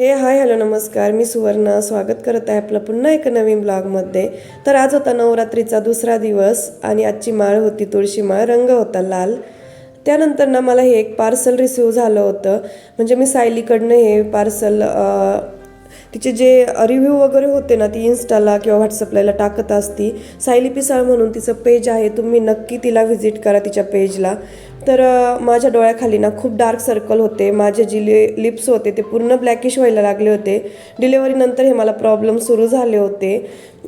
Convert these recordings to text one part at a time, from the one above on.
हे hi hello नमस्कार. मी सुवर्णा. स्वागत करत आहे आपलं पुन्हा एका नवीन ब्लॉगमध्ये. तर आज होता नवरात्रीचा दुसरा दिवस आणि आजची माळ होती तुळशी माळ. रंग होता लाल. त्यानंतर ना मला हे एक पार्सल रिसिव्ह झालं होतं. म्हणजे मी सायलीकडनं हे पार्सल तिचे जे रिव्ह्यू वगैरे होते ना ती इन्स्टाला किंवा व्हॉट्सअपला याला टाकत असती. सायली पिसाळ म्हणून तिचं पेज आहे तुम्ही नक्की तिला व्हिजिट करा तिच्या पेजला तर माझ्या डोळ्याखाली ना खूप डार्क सर्कल होते. माझे जे लि लिप्स होते ते पूर्ण ब्लॅकिश व्हायला लागले होते. डिलेवरीनंतर हे मला प्रॉब्लेम सुरू झाले होते.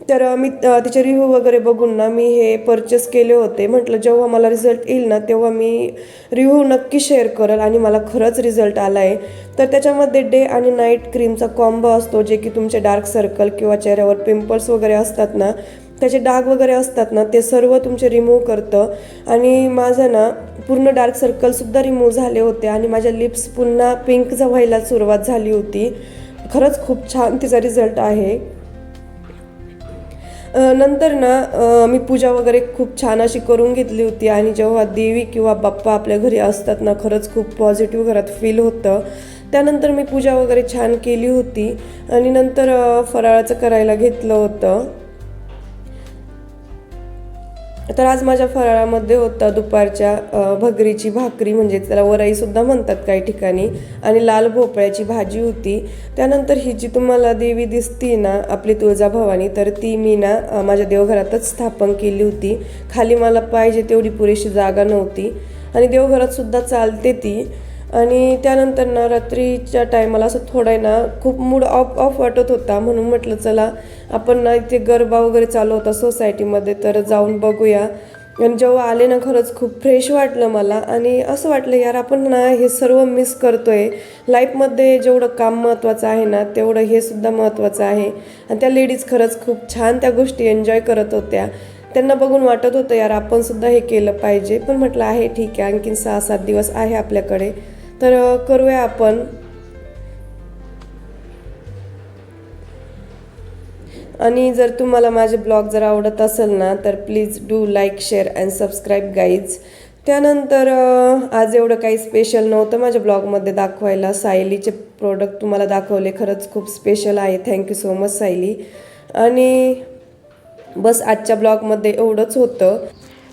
तर मी तिचे रिव्ह्यू वगैरे बघून ना मी हे परचेस केले होते. म्हटलं जेव्हा मला रिझल्ट येईल ना तेव्हा मी रिव्ह्यू नक्की शेअर करेल आणि मला खरंच रिझल्ट आला आहे तर त्याच्यामध्ये डे आणि नाईट क्रीमचा कॉम्बो असतो. जे की तुमचे डार्क सर्कल किंवा चेहऱ्यावर पिंपल्स वगैरे असतात ना त्याचे डाग वगैरे असतात ना ते सर्व तुमचे रिमूव्ह करतं. आणि माझं ना पूर्ण डार्क सर्कलसुद्धा रिमूव्ह झाले होते आणि माझ्या लिप्स पुन्हा पिंक व्हायला सुरुवात झाली होती. खरंच खूप छान तिचा रिझल्ट आहे. नंतर ना मी पूजा वगैरे खूप छान अशी करून घेतली होती आणि जेव्हा देवी किंवा बाप्पा आपल्या घरी असतात ना खरंच खूप पॉझिटिव्ह घरात फील होतं. त्यानंतर मी पूजा वगैरे छान केली होती आणि नंतर फराळाचं करायला घेतलं होतं. तर आज माझ्या फराळामध्ये होता दुपारच्या भगरीची भाकरी म्हणजे त्याला वराईसुद्धा म्हणतात काही ठिकाणी आणि लाल भोपळ्याची भाजी होती. त्यानंतर ही जी तुम्हाला देवी दिसती ना आपली तुळजाभवानी तर ती मी ना माझ्या देवघरातच स्थापन केली होती. खाली मला पाहिजे तेवढी पुरेशी जागा नव्हती. आणि देवघरातसुद्धा चालते ती. आणि त्यानंतर ना रात्रीच्या टायमाला असं थोडा आहे ना खूप मूड ऑफ ऑफ वाटत होता. म्हणून म्हटलं चला आपण ना इथे गरबा वगैरे चालू होता सोसायटीमध्ये तर जाऊन बघूया. आणि जेव्हा आले ना खरंच खूप फ्रेश वाटलं मला. आणि असं वाटलं यार आपण ना हे सर्व मिस करतो आहे लाईफमध्ये जेवढं काम महत्त्वाचं आहे ना तेवढं हे सुद्धा महत्त्वाचं आहे. आणि त्या लेडीज खरंच खूप छान त्या गोष्टी एन्जॉय करत होत्या. त्यांना बघून वाटत होतं यार आपण सुद्धा हे केलं पाहिजे. पण म्हटलं आहे ठीक आहे. आणखीन सहा सात दिवस आहे आपल्याकडे. तर करूया आपण. आणि जर तुम्हाला माझे ब्लॉग जर आवडत असेल ना तर please do like share and subscribe guys. त्यानंतर आज एवढं काही स्पेशल नव्हतं माझ्या ब्लॉगमध्ये दाखवायला. सायलीचे प्रोडक्ट तुम्हाला दाखवले खरंच खूप स्पेशल आहे. Thank you so much Sayali. आणि बस आजच्या ब्लॉगमध्ये एवढंच होतं.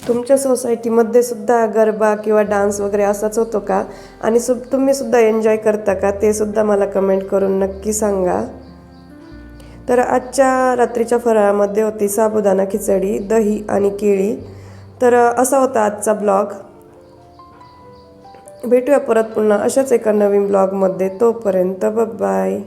तुमच्या सोसायटीमध्ये सुद्धा गरबा किंवा डान्स वगैरे असाच होतो का? आणि सु तुम्ही सुद्धा एन्जॉय करता का? ते सुद्धा मला कमेंट करून नक्की सांगा. तर आजच्या रात्रीच्या फराळामध्ये होती साबुदाणा खिचडी दही आणि केळी. तर असा होता आजचा ब्लॉग भेटूया परत पुन्हा अशाच एका नवीन ब्लॉगमध्ये तोपर्यंत बाय